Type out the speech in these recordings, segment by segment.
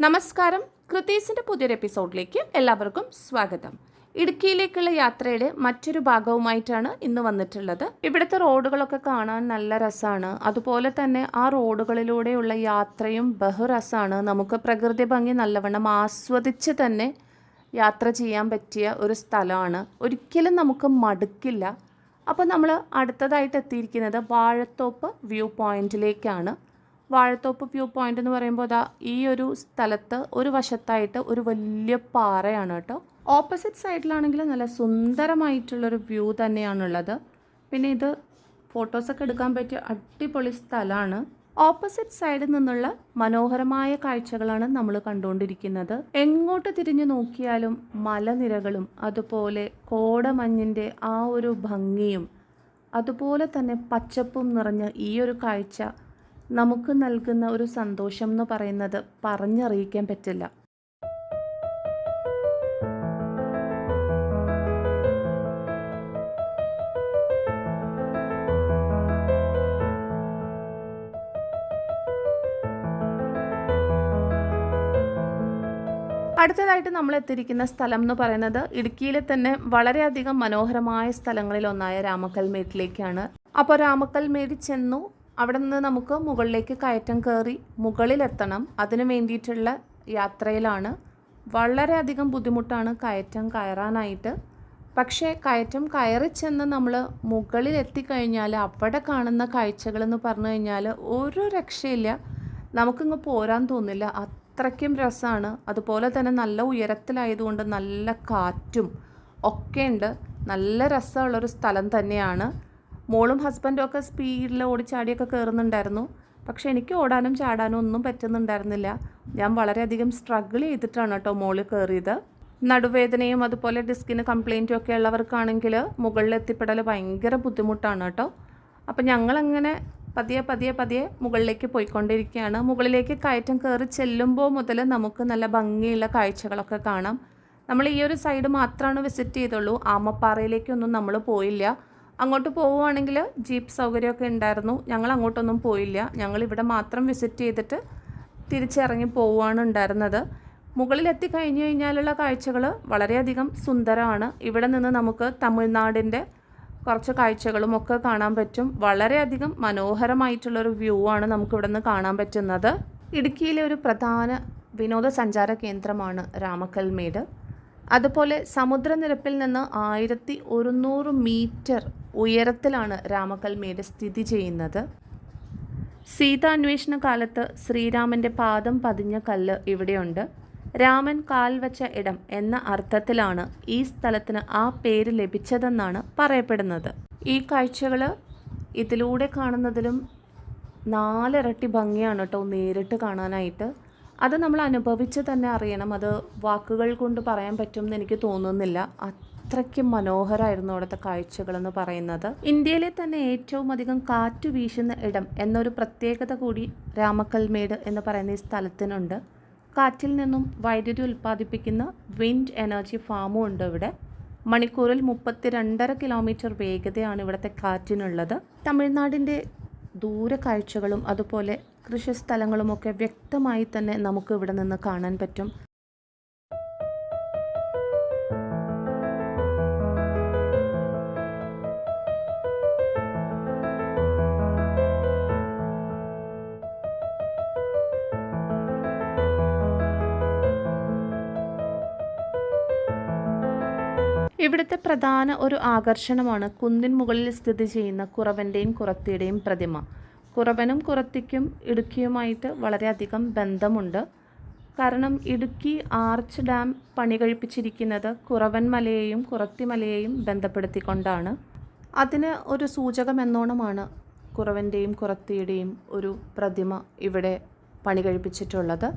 നമസ്കാരം. കൃത്യസിന്റെ പുതിയൊരു എപ്പിസോഡിലേക്ക് എല്ലാവർക്കും സ്വാഗതം. ഇടുക്കിയിലേക്കുള്ള യാത്രയുടെ മറ്റൊരു ഭാഗവുമായിട്ടാണ് ഇന്ന് വന്നിട്ടുള്ളത്. ഇവിടുത്തെ റോഡുകളൊക്കെ കാണാൻ നല്ല രസമാണ് അതുപോലെ തന്നെ ആ റോഡുകളിലൂടെയുള്ള യാത്രയും ബഹുരസമാണ് നമുക്ക് പ്രകൃതി ഭംഗി നല്ലവണ്ണം ആസ്വദിച്ച് തന്നെ യാത്ര ചെയ്യാൻ പറ്റിയ ഒരു സ്ഥലമാണ്. ഒരിക്കലും നമുക്ക് മടുക്കില്ല. അപ്പോൾ നമ്മൾ അടുത്തതായിട്ട് എത്തിയിരിക്കുന്നത് വാഴത്തോപ്പ് വ്യൂ പോയിന്റിലേക്കാണ്. വാഴത്തോപ്പ് വ്യൂ പോയിന്റ് എന്ന് പറയുമ്പോൾ ദാ ഈ ഒരു സ്ഥലത്ത് ഒരു വശത്തായിട്ട് ഒരു വലിയ പാറയാണ് കേട്ടോ. ഓപ്പോസിറ്റ് സൈഡിലാണെങ്കിൽ നല്ല സുന്ദരമായിട്ടുള്ളൊരു വ്യൂ തന്നെയാണുള്ളത്. പിന്നെ ഇത് ഫോട്ടോസൊക്കെ എടുക്കാൻ പറ്റിയ അടിപൊളി സ്ഥലമാണ് ഓപ്പോസിറ്റ് സൈഡിൽ നിന്നുള്ള മനോഹരമായ കാഴ്ചകളാണ് നമ്മൾ കണ്ടുകൊണ്ടിരിക്കുന്നത്. എങ്ങോട്ട് തിരിഞ്ഞു നോക്കിയാലും മലനിരകളും അതുപോലെ കോടമഞ്ഞിന്റെ ആ ഒരു ഭംഗിയും അതുപോലെ തന്നെ പച്ചപ്പും നിറഞ്ഞ ഈ ഒരു കാഴ്ച നമുക്ക് നൽകുന്ന ഒരു സന്തോഷം എന്ന് പറയുന്നത് പറഞ്ഞറിയിക്കാൻ പറ്റില്ല. അടുത്തതായിട്ട് നമ്മൾ എത്തിയിരിക്കുന്ന സ്ഥലം എന്ന് പറയുന്നത് ഇടുക്കിയിലെ തന്നെ വളരെയധികം മനോഹരമായ സ്ഥലങ്ങളിൽ ഒന്നായ രാമക്കൽമേട്ടിലേക്കാണ്. അപ്പോൾ രാമക്കൽമേട് ചെന്നു അവിടെ നിന്ന് നമുക്ക് മുകളിലേക്ക് കയറ്റം കയറി മുകളിലെത്തണം. അതിനു വേണ്ടിയിട്ടുള്ള യാത്രയിലാണ്. വളരെയധികം ബുദ്ധിമുട്ടാണ് കയറ്റം കയറാനായിട്ട്. പക്ഷേ കയറ്റം കയറി ചെന്ന് നമ്മൾ മുകളിൽ എത്തിക്കഴിഞ്ഞാൽ അവിടെ കാണുന്ന കാഴ്ചകളെന്ന് പറഞ്ഞു കഴിഞ്ഞാൽ ഒരു രക്ഷയില്ല. നമുക്കിങ്ങ് പോരാൻ തോന്നില്ല. അത്രയ്ക്കും രസമാണ്. അതുപോലെ തന്നെ നല്ല ഉയരത്തിലായതുകൊണ്ട് നല്ല കാറ്റും ഒക്കെയുണ്ട് നല്ല രസമുള്ളൊരു സ്ഥലം തന്നെയാണ്. മോളും ഹസ്ബൻഡും ഒക്കെ സ്പീഡിൽ ഓടിച്ചാടിയൊക്കെ കയറുന്നുണ്ടായിരുന്നു പക്ഷേ എനിക്ക് ഓടാനും ചാടാനും ഒന്നും പറ്റുന്നുണ്ടായിരുന്നില്ല. ഞാൻ വളരെയധികം സ്ട്രഗിൾ ചെയ്തിട്ടാണ് കേട്ടോ മോളിൽ കയറിയത് നടുവേദനയും അതുപോലെ ഡിസ്കിന് കംപ്ലൈന്റും ഒക്കെ ഉള്ളവർക്കാണെങ്കിൽ മുകളിൽ എത്തിപ്പെടൽ ഭയങ്കര ബുദ്ധിമുട്ടാണ് കേട്ടോ. അപ്പം ഞങ്ങളങ്ങനെ പതിയെ പതിയെ പതിയെ മുകളിലേക്ക് പോയിക്കൊണ്ടിരിക്കുകയാണ്. മുകളിലേക്ക് കയറ്റം കയറി ചെല്ലുമ്പോൾ മുതൽ നമുക്ക് നല്ല ഭംഗിയുള്ള കാഴ്ചകളൊക്കെ കാണാം. നമ്മൾ ഈ ഒരു സൈഡ് മാത്രമാണ് വിസിറ്റ് ചെയ്തുള്ളൂ. ആമപ്പാറയിലേക്കൊന്നും നമ്മൾ പോയില്ല. അങ്ങോട്ട് പോവുകയാണെങ്കിൽ ജീപ്പ് സൗകര്യമൊക്കെ ഉണ്ടായിരുന്നു. ഞങ്ങൾ അങ്ങോട്ടൊന്നും പോയില്ല. ഞങ്ങൾ ഇവിടെ മാത്രം വിസിറ്റ് ചെയ്തിട്ട് തിരിച്ചിറങ്ങി പോവുകയാണ് ഉണ്ടായിരുന്നത്. മുകളിലെത്തി കഴിഞ്ഞു കഴിഞ്ഞാലുള്ള കാഴ്ചകൾ വളരെയധികം സുന്ദരമാണ്. ഇവിടെ നിന്ന് നമുക്ക് തമിഴ്നാടിന്റെ കുറച്ച് കാഴ്ചകളും ഒക്കെ കാണാൻ പറ്റും. വളരെയധികം മനോഹരമായിട്ടുള്ളൊരു വ്യൂ ആണ് നമുക്കിവിടെ നിന്ന് കാണാൻ പറ്റുന്നത്. ഇടുക്കിയിലെ ഒരു പ്രധാന വിനോദസഞ്ചാര കേന്ദ്രമാണ് രാമക്കൽമേട്. അതുപോലെ സമുദ്രനിരപ്പിൽ നിന്ന് ആയിരത്തി ഒരുന്നൂറ് മീറ്റർ ഉയരത്തിലാണ് രാമക്കൽമേട് സ്ഥിതി ചെയ്യുന്നത്. സീതാന്വേഷണ കാലത്ത് ശ്രീരാമന്റെ പാദം പതിഞ്ഞ കല്ല് ഇവിടെയുണ്ട്. രാമൻ കാൽ വച്ച ഇടം എന്ന അർത്ഥത്തിലാണ് ഈ സ്ഥലത്തിന് ആ പേര് ലഭിച്ചതെന്നാണ് പറയപ്പെടുന്നത്. ഈ കാഴ്ചകൾ ഇതിലൂടെ കാണുന്നതിലും നാലിരട്ടി ഭംഗിയാണ് കേട്ടോ നേരിട്ട് കാണാനായിട്ട്. അത് നമ്മൾ അനുഭവിച്ച് തന്നെ അറിയണം. അത് വാക്കുകൾ കൊണ്ട് പറയാൻ പറ്റുമെന്ന് എനിക്ക് തോന്നുന്നില്ല. അത്രയ്ക്കും മനോഹരമായിരുന്നു അവിടുത്തെ കാഴ്ചകളെന്ന് പറയുന്നത്. ഇന്ത്യയിലെ തന്നെ ഏറ്റവും അധികം കാറ്റ് വീശുന്ന ഇടം എന്നൊരു പ്രത്യേകത കൂടി രാമക്കൽമേട് എന്ന് പറയുന്ന ഈ സ്ഥലത്തിനുണ്ട്. കാറ്റിൽ നിന്നും വൈദ്യുതി ഉൽപ്പാദിപ്പിക്കുന്ന വിൻഡ് എനർജി ഫാമും ഉണ്ട് ഇവിടെ. മണിക്കൂറിൽ മുപ്പത്തി രണ്ടര കിലോമീറ്റർ വേഗതയാണ് ഇവിടുത്തെ കാറ്റിനുള്ളത്. തമിഴ്നാടിന്റെ ദൂര കാഴ്ചകളും അതുപോലെ കൃഷി കൃഷിസ്ഥലങ്ങളുമൊക്കെ വ്യക്തമായി തന്നെ നമുക്ക് ഇവിടെ നിന്ന് കാണാൻ പറ്റും. ഇവിടുത്തെ പ്രധാന ഒരു ആകർഷണമാണ് കുന്നിൻ മുകളിൽ സ്ഥിതി ചെയ്യുന്ന കുറവന്റെയും കുറത്തിയുടെയും പ്രതിമ. കുറവനും കുറത്തിക്കും ഇടുക്കിയുമായിട്ട് വളരെയധികം ബന്ധമുണ്ട്. കാരണം ഇടുക്കി ആർച്ച് ഡാം പണി കഴിപ്പിച്ചിരിക്കുന്നത് കുറവൻ മലയെയും കുറത്തി മലയെയും ബന്ധപ്പെടുത്തിക്കൊണ്ടാണ്. അതിന് ഒരു സൂചകമെന്നോണമാണ് കുറവന്റെയും കുറത്തിയുടെയും ഒരു പ്രതിമ ഇവിടെ പണി കഴിപ്പിച്ചിട്ടുള്ളത്.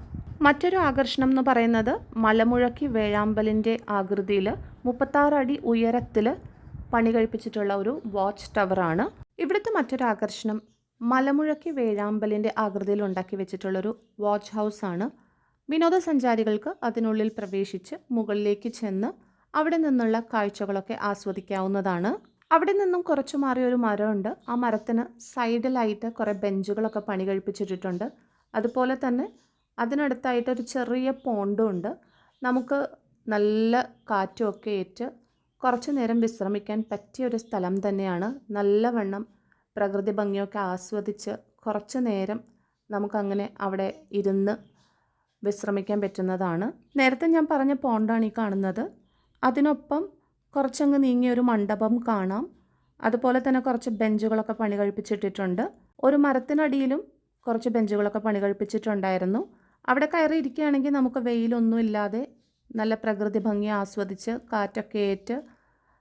മറ്റൊരു ആകർഷണം എന്ന് പറയുന്നത് മലമുഴക്കി വേഴാമ്പലിന്റെ ആകൃതിയിൽ മുപ്പത്താറ് അടി ഉയരത്തിൽ പണി കഴിപ്പിച്ചിട്ടുള്ള ഒരു വാച്ച് ടവറാണ് ഇവിടുത്തെ മറ്റൊരു ആകർഷണം മലമുഴക്കി വേഴാമ്പലിന്റെ ആകൃതിയിൽ ഉണ്ടാക്കി വെച്ചിട്ടുള്ളൊരു വാച്ച് ഹൗസാണ് വിനോദസഞ്ചാരികൾക്ക് അതിനുള്ളിൽ പ്രവേശിച്ച് മുകളിലേക്ക് ചെന്ന് അവിടെ നിന്നുള്ള കാഴ്ചകളൊക്കെ ആസ്വദിക്കാവുന്നതാണ്. അവിടെ നിന്നും കുറച്ച് മാറിയൊരു മരമുണ്ട്. ആ മരത്തിന് സൈഡിലായിട്ട് കുറേ ബെഞ്ചുകളൊക്കെ പണി കഴിപ്പിച്ചിട്ടുണ്ട് അതുപോലെ തന്നെ അതിനടുത്തായിട്ട് ഒരു ചെറിയ പോണ്ടും ഉണ്ട് നമുക്ക് നല്ല കാറ്റുമൊക്കെ ഏറ്റ് കുറച്ച് നേരം വിശ്രമിക്കാൻ പറ്റിയ ഒരു സ്ഥലം തന്നെയാണ്. നല്ലവണ്ണം പ്രകൃതി ഭംഗിയൊക്കെ ആസ്വദിച്ച് കുറച്ച് നേരം നമുക്കങ്ങനെ അവിടെ ഇരുന്ന് വിശ്രമിക്കാൻ പറ്റുന്നതാണ്. നേരത്തെ ഞാൻ പറഞ്ഞ പോണ്ടാണ് ഈ കാണുന്നത്. അതിനൊപ്പം കുറച്ചങ്ങ് നീങ്ങിയൊരു മണ്ഡപം കാണാം. അതുപോലെ തന്നെ കുറച്ച് ബെഞ്ചുകളൊക്കെ പണി കഴിപ്പിച്ചിട്ടിട്ടുണ്ട്. ഒരു മരത്തിനടിയിലും കുറച്ച് ബെഞ്ചുകളൊക്കെ പണി കഴിപ്പിച്ചിട്ടുണ്ടായിരുന്നു. അവിടെ കയറി ഇരിക്കുകയാണെങ്കിൽ നമുക്ക് വെയിലൊന്നും ഇല്ലാതെ നല്ല പ്രകൃതി ഭംഗി ആസ്വദിച്ച് കാറ്റൊക്കെ ഏറ്റ്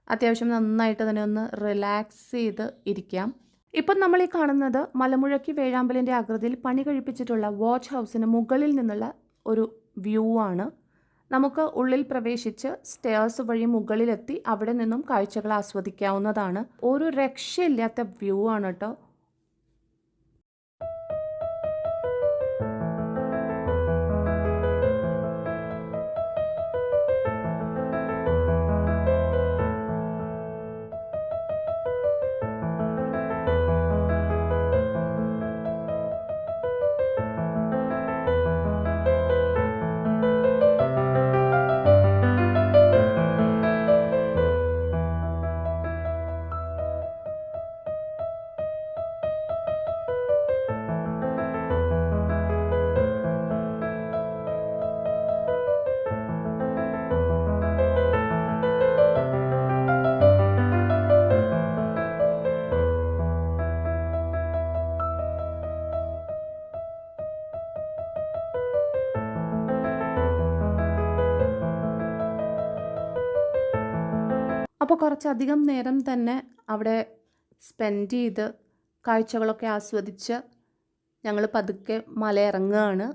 അത്യാവശ്യം നന്നായിട്ട് തന്നെ ഒന്ന് റിലാക്സ് ചെയ്ത് ഇരിക്കാം. ഇപ്പം നമ്മൾ ഈ കാണുന്നത് മലമുഴക്കി വേഴാമ്പലിന്റെ ആകൃതിയിൽ പണി കഴിപ്പിച്ചിട്ടുള്ള വാച്ച് ഹൗസിന് മുകളിൽ നിന്നുള്ള ഒരു വ്യൂ ആണ്. നമുക്ക് ഉള്ളിൽ പ്രവേശിച്ച് സ്റ്റെയർസ് വഴി മുകളിലെത്തി അവിടെ നിന്നും കാഴ്ചകൾ ആസ്വദിക്കാവുന്നതാണ്. ഒരു രക്ഷയില്ലാത്ത വ്യൂ ആണ് കേട്ടോ. അപ്പോൾ കുറച്ചധികം നേരം തന്നെ അവിടെ സ്പെൻഡ് ചെയ്ത് കാഴ്ചകളൊക്കെ ആസ്വദിച്ച് ഞങ്ങൾ പതുക്കെ മല ഇറങ്ങുകയാണ്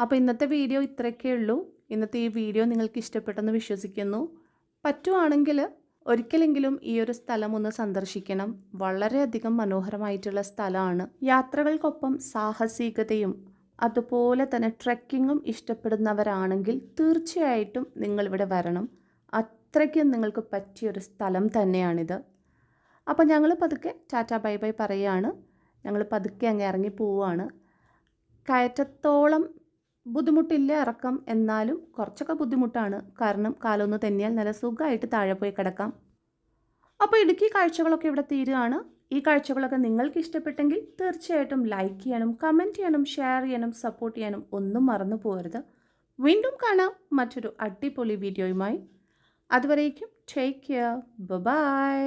അപ്പോൾ ഇന്നത്തെ വീഡിയോ ഇത്രയൊക്കെ ഉള്ളൂ. ഇന്നത്തെ ഈ വീഡിയോ നിങ്ങൾക്ക് ഇഷ്ടപ്പെട്ടെന്ന് വിശ്വസിക്കുന്നു. പറ്റുവാണെങ്കിൽ ഒരിക്കലെങ്കിലും ഈ ഒരു സ്ഥലം ഒന്ന് സന്ദർശിക്കണം. വളരെയധികം മനോഹരമായിട്ടുള്ള സ്ഥലമാണ്. യാത്രകൾക്കൊപ്പം സാഹസികതയും അതുപോലെ തന്നെ ട്രെക്കിങ്ങും ഇഷ്ടപ്പെടുന്നവരാണെങ്കിൽ തീർച്ചയായിട്ടും നിങ്ങളിവിടെ വരണം. അത്രയ്ക്കും നിങ്ങൾക്ക് പറ്റിയൊരു സ്ഥലം തന്നെയാണിത്. അപ്പോൾ ഞങ്ങൾ പതുക്കെ ടാറ്റ ബൈ ബൈ പറയുകയാണ് ഞങ്ങൾ പതുക്കെ അങ്ങ് ഇറങ്ങി പോവുകയാണ് കയറ്റത്തോളം ബുദ്ധിമുട്ടില്ല ഇറക്കം. എന്നാലും കുറച്ചൊക്കെ ബുദ്ധിമുട്ടാണ്. കാരണം കാലൊന്ന് തെന്നിയാൽ നല്ല സുഖമായിട്ട് താഴെ പോയി കിടക്കാം. അപ്പോൾ ഇടുക്കി കാഴ്ചകളൊക്കെ ഇവിടെ തീരുകയാണ്. ഈ കാഴ്ചകളൊക്കെ നിങ്ങൾക്ക് ഇഷ്ടപ്പെട്ടെങ്കിൽ തീർച്ചയായിട്ടും ലൈക്ക് ചെയ്യണം കമന്റ് ചെയ്യണം ഷെയർ ചെയ്യണം സപ്പോർട്ട് ചെയ്യണം ഒന്നും മറന്നു പോകരുത്. വീണ്ടും കാണാം മറ്റൊരു അടിപൊളി വീഡിയോയുമായി. അതുവരേക്കും ടേക്ക് കെയർ ബൈ